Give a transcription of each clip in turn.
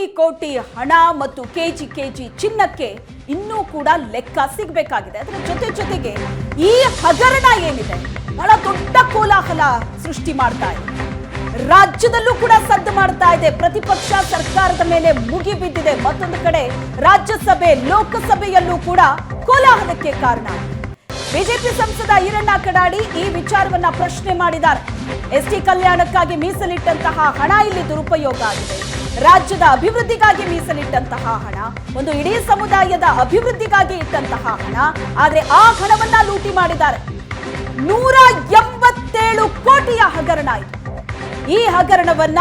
ಕೋಟಿ ಕೋಟಿ ಹಣ ಮತ್ತು ಕೆಜಿ ಕೆಜಿ ಚಿನ್ನಕ್ಕೆ ಇನ್ನೂ ಕೂಡ ಲೆಕ್ಕ ಸಿಗಬೇಕಾಗಿದೆ. ಅದರ ಜೊತೆ ಜೊತೆಗೆ ಈ ಹಗರಣ ಏನಿದೆ? ಬಹಳ ದೊಡ್ಡ ಕೋಲಾಹಲ ಸೃಷ್ಟಿ ಮಾಡ್ತಾ ಇದೆ. ರಾಜ್ಯದಲ್ಲೂ ಕೂಡ ಸದ್ದು ಮಾಡ್ತಾ ಇದೆ. ಪ್ರತಿಪಕ್ಷ ಸರ್ಕಾರದ ಮೇಲೆ ಮುಗಿ ಬಿದ್ದಿದೆ. ಮತ್ತೊಂದು ಕಡೆ ರಾಜ್ಯಸಭೆ, ಲೋಕಸಭೆಯಲ್ಲೂ ಕೂಡ ಕೋಲಾಹಲಕ್ಕೆ ಕಾರಣ. ಬಿಜೆಪಿ ಸಂಸದ ಈರಣ್ಣ ಕಡಾಡಿ ಈ ವಿಚಾರವನ್ನ ಪ್ರಶ್ನೆ ಮಾಡಿದ್ದಾರೆ. ಎಸ್ಟಿ ಕಲ್ಯಾಣಕ್ಕಾಗಿ ಮೀಸಲಿಟ್ಟಂತಹ ಹಣ ಇಲ್ಲಿ ದುರುಪಯೋಗ ಆಗಿದೆ. ರಾಜ್ಯದ ಅಭಿವೃದ್ಧಿಗಾಗಿ ಮೀಸಲಿಟ್ಟಂತಹ ಹಣ. ಒಂದು ಇಡೀ ಸಮುದಾಯದ ಅಭಿವೃದ್ಧಿಗಾಗಿ ಇಟ್ಟಂತಹ ಹಣ. ಆದರೆ ಆ ಹಣವನ್ನ ಲೂಟಿ ಮಾಡಿದ್ದಾರೆ. ನೂರ ಎಂಬತ್ತೇಳು ಕೋಟಿಯ ಹಗರಣ ಇದು. ಈ ಹಗರಣವನ್ನ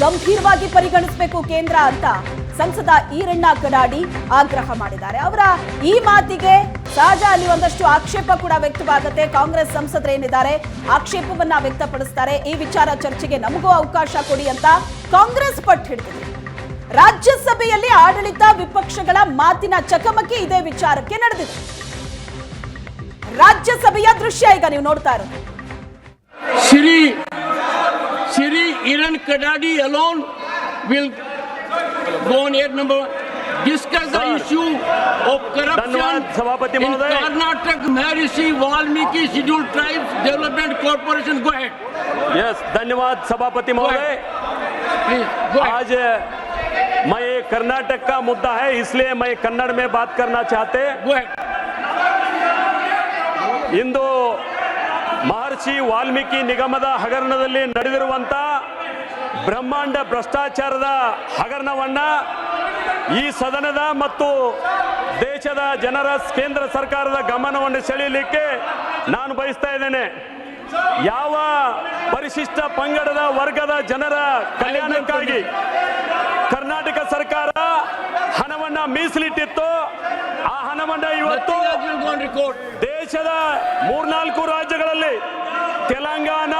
ಗಂಭೀರವಾಗಿ ಪರಿಗಣಿಸಬೇಕು ಕೇಂದ್ರ ಅಂತ ಸಂಸದ ಈರಣ್ಣ ಕಡಾಡಿ ಆಗ್ರಹ ಮಾಡಿದ್ದಾರೆ. ಅವರ ಈ ಮಾತಿಗೆ ಸಹಜ ಅಲ್ಲಿ ಒಂದಷ್ಟು ಆಕ್ಷೇಪ ಕೂಡ ವ್ಯಕ್ತವಾಗುತ್ತೆ. ಕಾಂಗ್ರೆಸ್ ಸಂಸದರೇನಿದ್ದಾರೆ ಆಕ್ಷೇಪವನ್ನ ವ್ಯಕ್ತಪಡಿಸ್ತಾರೆ. ಈ ವಿಚಾರ ಚರ್ಚೆಗೆ ನಮಗೂ ಅವಕಾಶ ಕೊಡಿ ಅಂತ ಕಾಂಗ್ರೆಸ್ ಪಟ್ಟು ಹಿಡಿದಿದೆ. ರಾಜ್ಯಸಭೆಯಲ್ಲಿ ಆಡಳಿತ ವಿಪಕ್ಷಗಳ ಮಾತಿನ ಚಕಮಕಿ ಇದೇ ವಿಚಾರಕ್ಕೆ ನಡೆದಿದೆ. ರಾಜ್ಯಸಭೆಯ ದೃಶ್ಯ ಈಗ ನೀವು ನೋಡ್ತಾ ಇರೋದು. Shri Shri Iranna Kadadi alone will gone on number discuss the issue of सभापति in महोदय। Karnataka, Maharishi Valmiki Scheduled Tribes Development Corporation. Go ahead. Yes धन्यवाद सभापति महोदय Please, go ahead. आज मैं ये कर्नाटक का मुद्दा है इसलिए मैं कन्नड़ में बात करना चाहते Go ahead. ಇಂದು ಮಹರ್ಷಿ ವಾಲ್ಮೀಕಿ ನಿಗಮದ ಹಗರಣದಲ್ಲಿ ನಡೆದಿರುವಂತ ಬ್ರಹ್ಮಾಂಡ ಭ್ರಷ್ಟಾಚಾರದ ಹಗರಣವನ್ನ ಈ ಸದನದ ಮತ್ತು ದೇಶದ ಜನರ ಕೇಂದ್ರ ಸರ್ಕಾರದ ಗಮನವನ್ನು ಸೆಳೆಯಲಿಕ್ಕೆ ನಾನು ಬಯಸ್ತಾ ಇದ್ದೇನೆ. ಯಾವ ಪರಿಶಿಷ್ಟ ಪಂಗಡದ ವರ್ಗದ ಜನರ ಕಲ್ಯಾಣಕ್ಕಾಗಿ ಕರ್ನಾಟಕ ಸರ್ಕಾರ ಹಣವನ್ನ ಮೀಸಲಿಟ್ಟಿತ್ತು. ಆ ಹಣವನ್ನ ಇವತ್ತು ದೇಶದ ಮೂರ್ನಾಲ್ಕು ರಾಜ್ಯಗಳಲ್ಲಿ ತೆಲಂಗಾಣ,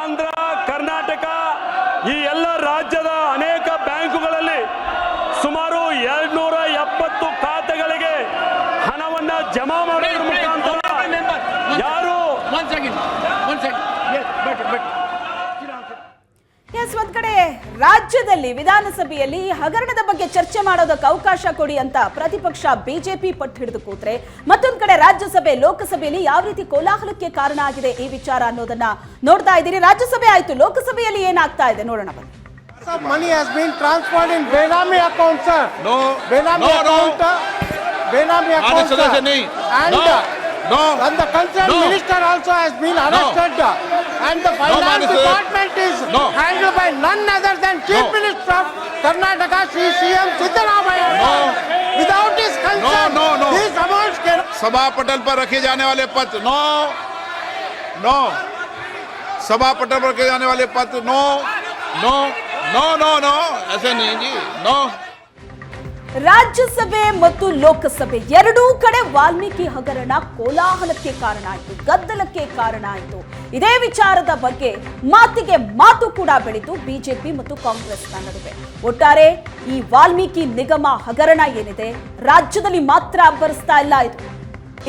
ಆಂಧ್ರ, ಕರ್ನಾಟಕ ಈ ಎಲ್ಲ ರಾಜ್ಯದ Sit ಮಾಡೋದ್ರ ಮುಖಾಂತರ ಯಾರು? ಎಸ್ ಒಂದ್ ಕಡೆ ರಾಜ್ಯದಲ್ಲಿ ವಿಧಾನಸಭೆಯಲ್ಲಿ ಈ ಹಗರಣದ ಬಗ್ಗೆ ಚರ್ಚೆ ಮಾಡೋದಕ್ಕೆ ಅವಕಾಶ ಕೊಡಿ ಅಂತ ಪ್ರತಿಪಕ್ಷ ಬಿಜೆಪಿ ಪಟ್ಟು ಹಿಡಿದು ಕೂತ್ರೆ ಮತ್ತೊಂದ್ ಕಡೆ ರಾಜ್ಯಸಭೆ ಲೋಕಸಭೆಯಲ್ಲಿ ಯಾವ ರೀತಿ ಕೋಲಾಹಲಕ್ಕೆ ಕಾರಣ ಆಗಿದೆ ಈ ವಿಚಾರ ಅನ್ನೋದನ್ನ ನೋಡ್ತಾ ಇದ್ದೀರಿ. ರಾಜ್ಯಸಭೆ ಆಯ್ತು ಲೋಕಸಭೆಯಲ್ಲಿ ಏನಾಗ್ತಾ ಇದೆ? ನೋಡೋಣ ಬನ್ನಿ. ಮನಿ money has been transferred in Benami account, sir. No, Benami no, no. account. uh, Benami account, Arrested sir. And, No, uh, no. and the concerned No. minister also has been arrested. uh, And the finance minister. department is No. handled by none other than Chief No. Minister of Karnataka, Sri CM Siddaramaya. No. Without his consent, no, no. no. these amounts can सभा पटल पर रखे जाने वाले पत्र no no सभा पटल पर रखे जाने वाले पत्र no no no no no ऐसे नहीं जी नो ರಾಜ್ಯಸಭೆ ಮತ್ತು ಲೋಕಸಭೆ ಎರಡೂ ಕಡೆ ವಾಲ್ಮೀಕಿ ಹಗರಣ ಕೋಲಾಹಲಕ್ಕೆ ಕಾರಣ ಆಯಿತು, ಗದ್ದಲಕ್ಕೆ ಕಾರಣ ಆಯಿತು. ಇದೇ ವಿಚಾರದ ಬಗ್ಗೆ ಮಾತಿಗೆ ಮಾತು ಕೂಡ ಬೆಳೆದು ಬಿಜೆಪಿ ಮತ್ತು ಕಾಂಗ್ರೆಸ್ನ ನಡುವೆ. ಒಟ್ಟಾರೆ ಈ ವಾಲ್ಮೀಕಿ ನಿಗಮ ಹಗರಣ ಏನಿದೆ, ರಾಜ್ಯದಲ್ಲಿ ಮಾತ್ರ ಅಬ್ಬರಿಸ್ತಾ ಇಲ್ಲ ಇದು.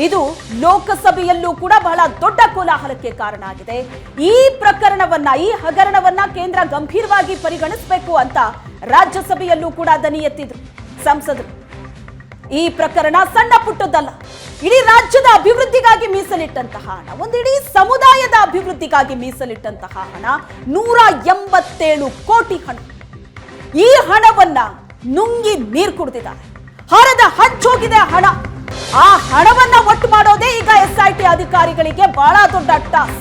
ಇದು ಲೋಕಸಭೆಯಲ್ಲೂ ಕೂಡ ಬಹಳ ದೊಡ್ಡ ಕೋಲಾಹಲಕ್ಕೆ ಕಾರಣ ಆಗಿದೆ. ಈ ಪ್ರಕರಣವನ್ನ, ಈ ಹಗರಣವನ್ನ ಕೇಂದ್ರ ಗಂಭೀರವಾಗಿ ಪರಿಗಣಿಸಬೇಕು ಅಂತ ರಾಜ್ಯಸಭೆಯಲ್ಲೂ ಕೂಡ ದನಿ ಎತ್ತಿದ್ರು ಸಂಸದರು. ಈ ಪ್ರಕರಣ ಸಣ್ಣ ಪುಟ್ಟದ್ದಲ್ಲ. ಇಡೀ ರಾಜ್ಯದ ಅಭಿವೃದ್ಧಿಗಾಗಿ ಮೀಸಲಿಟ್ಟಂತಹ ಹಣ, ಒಂದು ಇಡೀ ಸಮುದಾಯದ ಅಭಿವೃದ್ಧಿಗಾಗಿ ಮೀಸಲಿಟ್ಟಂತಹ ಹಣ, ನೂರ ಎಂಬತ್ತೇಳು ಕೋಟಿ ಹಣ. ಈ ಹಣವನ್ನ ನುಂಗಿ ನೀರು ಕುಡಿದಿದ್ದಾರೆ. ಹರದ ಹಂಚೋಗಿದೆ ಹಣ. ಆ ಹಣವನ್ನ ಒಟ್ಟು ಮಾಡೋದೇ ಈಗ ಎಸ್ಐಟಿ ಅಧಿಕಾರಿಗಳಿಗೆ ಬಹಳ ದೊಡ್ಡ ಟಾಸ್ಕ್